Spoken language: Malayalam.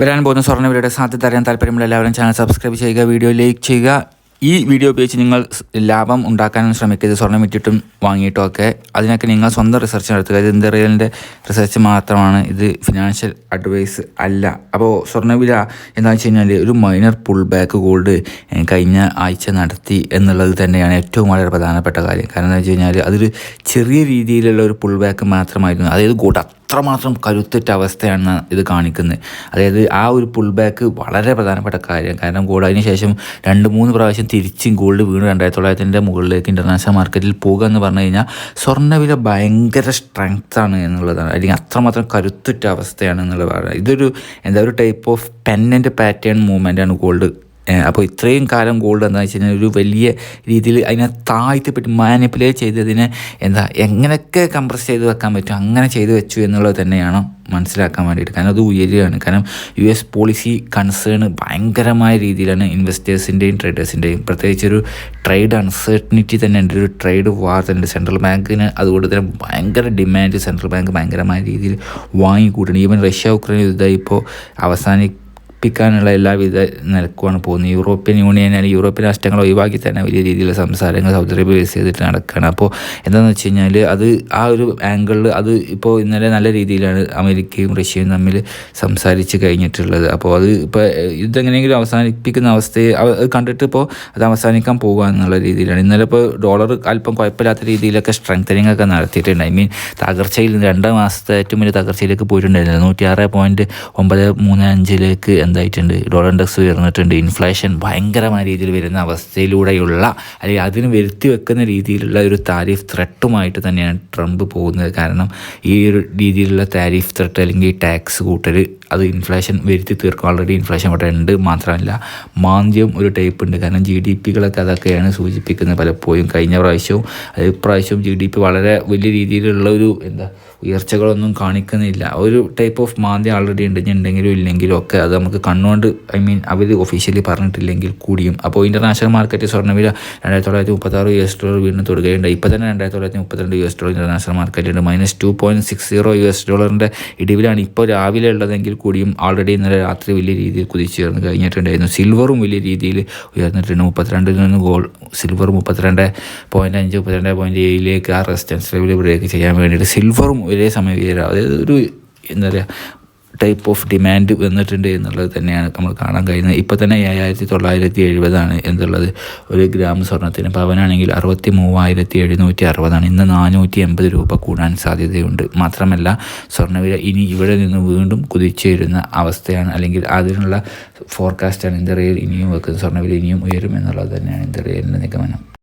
വരാൻ പോകുന്ന സ്വർണവിലയുടെ സാധ്യത അറിയാൻ താല്പര്യമുള്ള എല്ലാവരും ചാനൽ സബ്സ്ക്രൈബ് ചെയ്യുക വീഡിയോ ലൈക്ക് ചെയ്യുക. ഈ വീഡിയോ ഉപയോഗിച്ച് നിങ്ങൾ ലാഭം ഉണ്ടാക്കാനും ശ്രമിക്കരുത്. സ്വർണം വിറ്റിട്ടും വാങ്ങിയിട്ടും ഒക്കെ. അതിനൊക്കെ നിങ്ങൾ സ്വന്തം റിസർച്ച് നടത്തുക. ഇത് ഇന്ത്യറിയലിന്റെ റിസർച്ച് മാത്രമാണ്. ഇത് ഫിനാൻഷ്യൽ അഡ്വൈസ് അല്ല. അപ്പോൾ സ്വർണവില എന്താണെന്ന് വെച്ച് കഴിഞ്ഞാൽ ഒരു മൈനർ പുൾ ബാക്ക് ഗോൾഡ് കഴിഞ്ഞ ആഴ്ച നടത്തി എന്നുള്ളത് തന്നെയാണ് ഏറ്റവും വളരെ പ്രധാനപ്പെട്ട കാര്യം. കാരണം എന്താ വെച്ച് കഴിഞ്ഞാൽ അതൊരു ചെറിയ രീതിയിലുള്ള ഒരു പുൾ ബാക്ക് മാത്രമായിരുന്നു. അതായത് ഗോൾഡ് അത്രമാത്രം കരുത്തുറ്റ അവസ്ഥയാണ് ഇത് കാണിക്കുന്നത്. അതായത് ആ ഒരു പുൾ ബാക്ക് വളരെ പ്രധാനപ്പെട്ട കാര്യം. കാരണം ഗോൾഡ് അതിന് ശേഷം രണ്ട് മൂന്ന് പ്രാവശ്യം തിരിച്ചും ഗോൾഡ് വീണ് രണ്ടായിരത്തി തൊള്ളായിരത്തിന്റെ മുകളിലേക്ക് ഇന്റർനാഷണൽ മാർക്കറ്റിൽ പോകുക എന്ന് പറഞ്ഞു കഴിഞ്ഞാൽ സ്വർണവില ഭയങ്കര സ്ട്രെങ്ത് ആണ് എന്നുള്ളതാണ്. അല്ലെങ്കിൽ അത്രമാത്രം കരുത്തുറ്റ അവസ്ഥയാണ് എന്നുള്ളത് പറയുന്നത് ഇതൊരു എന്താ ഒരു ടൈപ്പ് ഓഫ് പെന്നന്റ് പാറ്റേൺ മൂവ്മെന്റ് ആണ് ഗോൾഡ് അപ്പോൾ ഇത്രയും കാലം ഗോൾഡ് എന്താ വെച്ച് കഴിഞ്ഞാൽ ഒരു വലിയ രീതിയിൽ അതിനെ താഴ്ത്തിപ്പെട്ട് മാനിപ്പുലേറ്റ് ചെയ്തതിനെ എന്താ എങ്ങനെയൊക്കെ കംപ്രസ് ചെയ്ത് വെക്കാൻ പറ്റും അങ്ങനെ ചെയ്ത് വെച്ചു എന്നുള്ളത് തന്നെയാണ് മനസ്സിലാക്കാൻ വേണ്ടിയിട്ട്. കാരണം അത് ഉയരുകയാണ്. കാരണം യു എസ് പോളിസി കൺസേൺ ഭയങ്കരമായ രീതിയിലാണ് ഇൻവെസ്റ്റേഴ്സിന്റെയും ട്രേഡേഴ്സിന്റെയും പ്രത്യേകിച്ച് ഒരു ട്രേഡ് അൺസർട്ടനിറ്റി തന്നെ ഉണ്ട്. ഒരു ട്രേഡ് വാർ തന്നെ സെൻട്രൽ ബാങ്കിന് അതുകൊണ്ട് തന്നെ ഭയങ്കര ഡിമാൻഡ് സെൻട്രൽ ബാങ്ക് ഭയങ്കരമായ രീതിയിൽ വാങ്ങിക്കൂട്ടണം ഈവൻ റഷ്യ ഉക്രൈൻ യുദ്ധം ഇപ്പോൾ അവസാനി പ്പിക്കാനുള്ള എല്ലാവിധ നിലക്കുമാണ് പോകുന്നത്. യൂറോപ്യൻ യൂണിയൻ അല്ലെങ്കിൽ യൂറോപ്യൻ രാഷ്ട്രങ്ങൾ ഒഴിവാക്കി തന്നെ വലിയ രീതിയിലുള്ള സംസാരങ്ങൾ സൗദി അറേബ്യ ബേസ് ചെയ്തിട്ട് നടക്കുകയാണ് അപ്പോൾ എന്താണെന്ന് വെച്ച് കഴിഞ്ഞാൽ അത് ആ ഒരു ആംഗിളിൽ അത് ഇപ്പോൾ ഇന്നലെ നല്ല രീതിയിലാണ് അമേരിക്കയും റഷ്യയും തമ്മിൽ സംസാരിച്ച് കഴിഞ്ഞിട്ടുള്ളത്. അപ്പോൾ അത് ഇപ്പോൾ ഇതെങ്ങനെയെങ്കിലും അവസാനിപ്പിക്കുന്ന അവസ്ഥയെ കണ്ടിട്ട് ഇപ്പോൾ അത് അവസാനിക്കാൻ പോകുക എന്നുള്ള രീതിയിലാണ്. ഇന്നലെ ഇപ്പോൾ ഡോളർ അല്പം കുഴപ്പമില്ലാത്ത രീതിയിലൊക്കെ സ്ട്രെങ്തനിങ് ഒക്കെ നടത്തിയിട്ടുണ്ട്. ഐ മീൻ തകർച്ചയിൽ രണ്ട് മാസത്തെ ഏറ്റവും വലിയ തകർച്ചയിലേക്ക് പോയിട്ടുണ്ടായിരുന്നു നൂറ്റി ആറ് പോയിന്റ് ഒമ്പത് മൂന്ന് അഞ്ചിലേക്ക് എന്തായിട്ടുണ്ട്? ഡോളർ ഇൻഡെക്സ് ഉയർന്നിട്ടുണ്ട്. ഇൻഫ്ലേഷൻ ഭയങ്കരമായ രീതിയിൽ വരുന്ന അവസ്ഥയിലൂടെയുള്ള അല്ലെങ്കിൽ അതിന് വരുത്തി വെക്കുന്ന രീതിയിലുള്ള ഒരു താരിഫ് ത്രെട്ടുമായിട്ട് തന്നെയാണ് ട്രംപ് പോകുന്നത്. കാരണം ഈ ഒരു രീതിയിലുള്ള താരിഫ് ത്രെട്ട് അല്ലെങ്കിൽ ടാക്സ് കൂട്ടൽ അത് ഇൻഫ്ലേഷൻ വരുത്തി തീർക്കും. ഓൾറെഡി ഇൻഫ്ലേഷൻ ഇവിടെ ഉണ്ട്. മാത്രമല്ല മാന്ദ്യം ഒരു ടൈപ്പ് ഉണ്ട്. കാരണം ജി ഡി പികളൊക്കെ അതൊക്കെയാണ് സൂചിപ്പിക്കുന്നത് പലപ്പോഴും. കഴിഞ്ഞ പ്രാവശ്യവും ഇപ്രാവശ്യവും ജി ഡി പി വളരെ വലിയ രീതിയിലുള്ള ഒരു എന്താ ഉയർച്ചകളൊന്നും കാണിക്കുന്നില്ല. ഒരു ടൈപ്പ് ഓഫ് മാന്ദ്യം ആൾറെഡി ഉണ്ടെങ്കിലും ഇല്ലെങ്കിലും ഒക്കെ അത് നമുക്ക് കണ്ണുകൊണ്ട് ഐ മീൻ അവർ ഒഫീഷ്യലി പറഞ്ഞിട്ടില്ലെങ്കിൽ കൂടിയും. അപ്പോൾ ഇന്റർനാഷണൽ മാർക്കറ്റ് സ്വർണവില രണ്ടായിരത്തി തൊള്ളായിരത്തി മുപ്പത്താറ് യു എസ് ഡോളർ വീണ്ടും തുടരുകയുണ്ട് ഇപ്പോൾ തന്നെ രണ്ടായിരത്തി തൊള്ളായിരത്തി മുപ്പത്തിരണ്ട് U S dollar international മാർക്കറ്റുണ്ട് minus two point six zero U S ഡോളറിന്റെ ഇടിവിലാണ് ഇപ്പോൾ രാവിലെ ഉള്ളതെങ്കിൽ കൂടിയും ഓൾറെഡി ഇന്നലെ രാത്രി വലിയ രീതിയിൽ കുതിച്ചുയർന്ന് കഴിഞ്ഞിട്ടുണ്ടായിരുന്നു. സിൽവറും വലിയ രീതിയിൽ ഉയർന്നിട്ടുണ്ട്. മുപ്പത്തിരണ്ടിൽ നിന്ന് ഗോൾ സിൽവർ മുപ്പത്തിരണ്ട് പോയിന്റ് അഞ്ച് മുപ്പത്തിരണ്ട് പോയിന്റ് ഏഴിലേക്ക് ആ റെസിസ്റ്റൻസ് ലെവൽ ബ്രേക്ക് ചെയ്യാൻ വേണ്ടിയിട്ട് സിൽവറും ഒരേ സമയം ഉയരുക അതായത് ഒരു എന്താ പറയുക ടൈപ്പ് ഓഫ് ഡിമാൻഡ് വന്നിട്ടുണ്ട് എന്നുള്ളത് തന്നെയാണ് നമ്മൾ കാണാൻ കഴിയുന്നത്. ഇപ്പോൾ തന്നെ ഏഴായിരത്തി തൊള്ളായിരത്തി എഴുപതാണ് എന്നുള്ളത് ഒരു ഗ്രാം സ്വർണത്തിന് പവനാണെങ്കിൽ അറുപത്തി മൂവായിരത്തി എഴുന്നൂറ്റി അറുപതാണ് ഇന്ന് നാനൂറ്റി എൺപത് രൂപ കൂടാൻ സാധ്യതയുണ്ട്. മാത്രമല്ല സ്വർണവില ഇനി ഇവിടെ നിന്ന് വീണ്ടും കുതിച്ചുയരുന്ന അവസ്ഥയാണ്. അല്ലെങ്കിൽ അതിനുള്ള ഫോർകാസ്റ്റാണ് ഇന്ത്യയിൽ ഇനിയും വെക്കുന്നത് സ്വർണവില ഇനിയും ഉയരും എന്നുള്ളത് തന്നെയാണ് ഇന്ത്യയിലെ നിഗമനം.